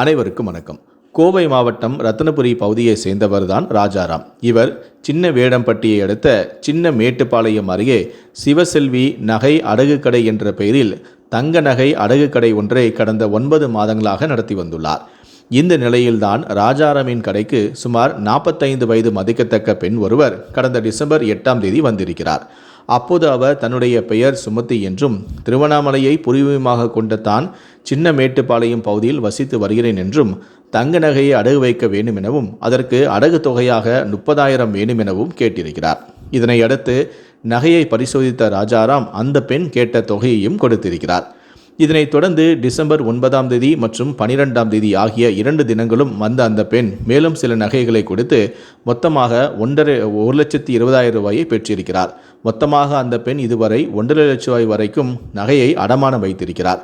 அனைவருக்கும் வணக்கம். கோவை மாவட்டம் ரத்தனபுரி பகுதியை சேர்ந்தவர்தான் ராஜாராம். இவர் சின்ன வேடம்பட்டியை அடுத்த சின்ன மேட்டுப்பாளையம் அருகே சிவசெல்வி நகை அடகு கடை என்ற பெயரில் தங்க நகை அடகு கடை ஒன்றை கடந்த ஒன்பது மாதங்களாக நடத்தி வந்துள்ளார். இந்த நிலையில்தான் ராஜாராமின் கடைக்கு சுமார் நாற்பத்தைந்து வயது மதிக்கத்தக்க பெண் ஒருவர் கடந்த டிசம்பர் எட்டாம் தேதி வந்திருக்கிறார். அப்போது அவர் தன்னுடைய பெயர் சுமதி என்றும் திருவண்ணாமலையை பூர்வீகமாக கொண்ட தான் சின்ன மேட்டுப்பாளையம் பகுதியில் வசித்து வருகிறேன் என்றும் தங்க நகையை அடகு வைக்க வேண்டும் எனவும் அதற்கு அடகு தொகையாக முப்பதாயிரம் வேண்டும் எனவும் கேட்டிருக்கிறார். இதனை அடுத்து நகையை பரிசோதித்த ராஜாராம் அந்த பெண் கேட்ட தொகையையும் கொடுத்திருக்கிறார். இதனைத் தொடர்ந்து டிசம்பர் ஒன்பதாம் தேதி மற்றும் பனிரெண்டாம் தேதி ஆகிய இரண்டு தினங்களும் வந்த அந்த பெண் மேலும் சில நகைகளை கொடுத்து மொத்தமாக ஒன்றரை ஒரு லட்சத்தி இருபதாயிரம் ரூபாயை பெற்றிருக்கிறார். மொத்தமாக அந்த பெண் இதுவரை ஒன்றரை லட்சம் ரூபாய் வரைக்கும் நகையை அடமானம் வைத்திருக்கிறார்.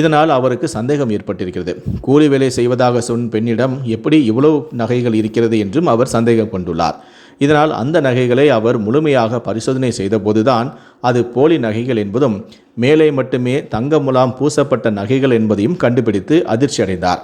இதனால் அவருக்கு சந்தேகம் ஏற்பட்டிருக்கிறது. கூலி வேலை செய்வதாக சொன்ன பெண்ணிடம் எப்படி இவ்வளவு நகைகள் இருக்கிறது என்றும் அவர் சந்தேகம் கொண்டுள்ளார். இதனால் அந்த நகைகளை அவர் முழுமையாக பரிசோதனை செய்தபோதுதான் அது போலி நகைகள் என்பதும் மேலே மட்டுமே தங்க முலாம் பூசப்பட்ட நகைகள் என்பதையும் கண்டுபிடித்து அதிர்ச்சி அடைந்தார்.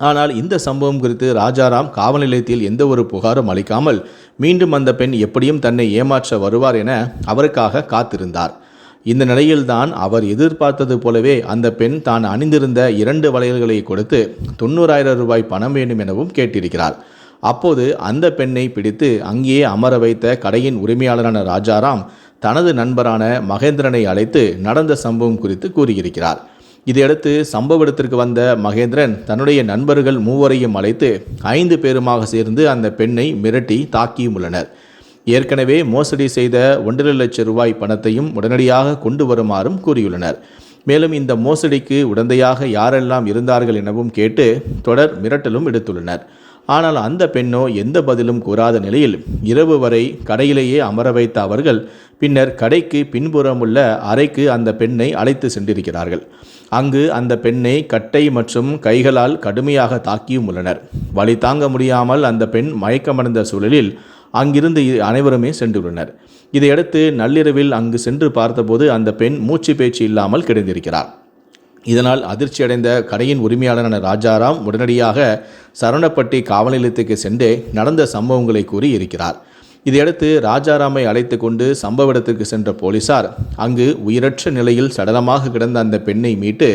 ஆனால் இந்த சம்பவம் குறித்து ராஜாராம் காவல் நிலையத்தில் எந்த ஒரு புகாரும் அளிக்காமல் மீண்டும் அந்த பெண் எப்படியும் தன்னை ஏமாற்ற வருவார் என அவருக்காக காத்திருந்தார். இந்த நிலையில்தான் அவர் எதிர்பார்த்தது போலவே அந்த பெண் தான் அணிந்திருந்த இரண்டு வளையல்களை கொடுத்து தொண்ணூறாயிரம் ரூபாய் பணம் வேண்டும் எனவும் கேட்டிருக்கிறார். அப்போது அந்த பெண்ணை பிடித்து அங்கேயே அமர வைத்த கடையின் உரிமையாளரான ராஜாராம் தனது நண்பரான மகேந்திரனை அழைத்து நடந்த சம்பவம் குறித்து கூறியிருக்கிறார். இதையடுத்து சம்பவ இடத்திற்கு வந்த மகேந்திரன் தன்னுடைய நண்பர்கள் மூவரையும் அழைத்து ஐந்து பேருமாக சேர்ந்து அந்த பெண்ணை மிரட்டி தாக்கியும் உள்ளனர். ஏற்கனவே மோசடி செய்த ஒன்றரை லட்சம் ரூபாய் பணத்தையும் உடனடியாக கொண்டு வருமாறும் கூறியுள்ளனர். மேலும் இந்த மோசடிக்கு உடந்தையாக யாரெல்லாம் இருந்தார்கள் எனவும் கேட்டு தொடர் மிரட்டலும் எடுத்துள்ளனர் ஆனால் அந்த பெண்ணோ எந்த பதிலும் கூறாத நிலையில் இரவு வரை கடையிலேயே அமர வைத்த அவர்கள் பின்னர் கடைக்கு பின்புறமுள்ள அறைக்கு அந்த பெண்ணை அழைத்து சென்றிருக்கிறார்கள். அங்கு அந்த பெண்ணை கட்டை மற்றும் கைகளால் கடுமையாக தாக்கியும் உள்ளனர். வலி தாங்க முடியாமல் அந்த பெண் மயக்கமடைந்த சூழலில் அங்கிருந்து அனைவருமே சென்றுள்ளனர். இதையடுத்து நள்ளிரவில் அங்கு சென்று பார்த்தபோது அந்த பெண் மூச்சு பேச்சு இல்லாமல் கிடந்திருக்கிறார். இதனால் அதிர்ச்சியடைந்த கடையின் உரிமையாளரான ராஜாராம் உடனடியாக சரவணப்பட்டி காவல் நிலையத்துக்கு சென்று நடந்த சம்பவங்களை கூறி இருக்கிறார் இதையடுத்து ராஜாராமை அழைத்து கொண்டு சம்பவ இடத்துக்கு சென்ற போலீசார் அங்கு உயிரற்ற நிலையில் சடலமாக கிடந்த அந்த பெண்ணை மீட்டு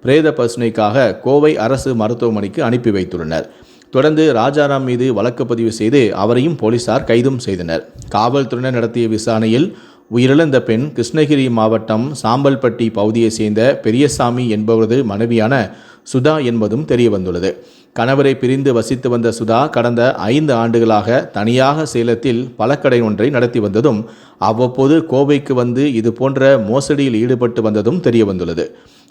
பிரேத பசுனைக்காக கோவை அரசு மருத்துவமனைக்கு அனுப்பி வைத்துள்ளனர். தொடர்ந்து ராஜாராம் மீது வழக்கு பதிவு செய்து அவரையும் போலீசார் கைதும் செய்தனர். காவல்துறையினர் நடத்திய விசாரணையில் உயிரிழந்த பெண் கிருஷ்ணகிரி மாவட்டம் சாம்பல்பட்டி பகுதியைச் சேர்ந்த பெரியசாமி என்பவரது மனைவியான சுதா என்பதும் தெரியவந்துள்ளது. கணவரை பிரிந்து வசித்து வந்த சுதா கடந்த ஐந்து ஆண்டுகளாக தனியாக சேலத்தில் பழக்கடை ஒன்றை நடத்தி வந்ததும் அவ்வப்போது கோவைக்கு வந்து இது போன்ற மோசடியில் ஈடுபட்டு வந்ததும் தெரியவந்துள்ளது.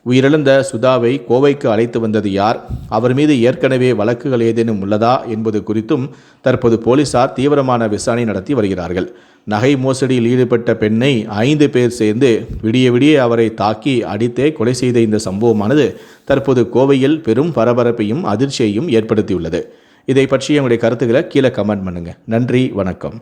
உயிரிழந்த சுதாவை கோவைக்கு அழைத்து வந்தது யார்? அவர் மீது ஏற்கனவே வழக்குகள் ஏதேனும் உள்ளதா என்பது குறித்தும் தற்போது போலீசார் தீவிரமான விசாரணை நடத்தி வருகிறார்கள். நகை மோசடியில் ஈடுபட்ட பெண்ணை ஐந்து பேர் சேர்ந்து விடிய விடிய அவரை தாக்கி அடித்தே கொலை செய்த இந்த சம்பவமானது தற்போது கோவையில் பெரும் பரபரப்பையும் அதிர்ச்சியையும் ஏற்படுத்தியுள்ளது. இதை பற்றி உங்களுடைய கருத்துக்களை கீழே கமெண்ட் பண்ணுங்கள் நன்றி வணக்கம்.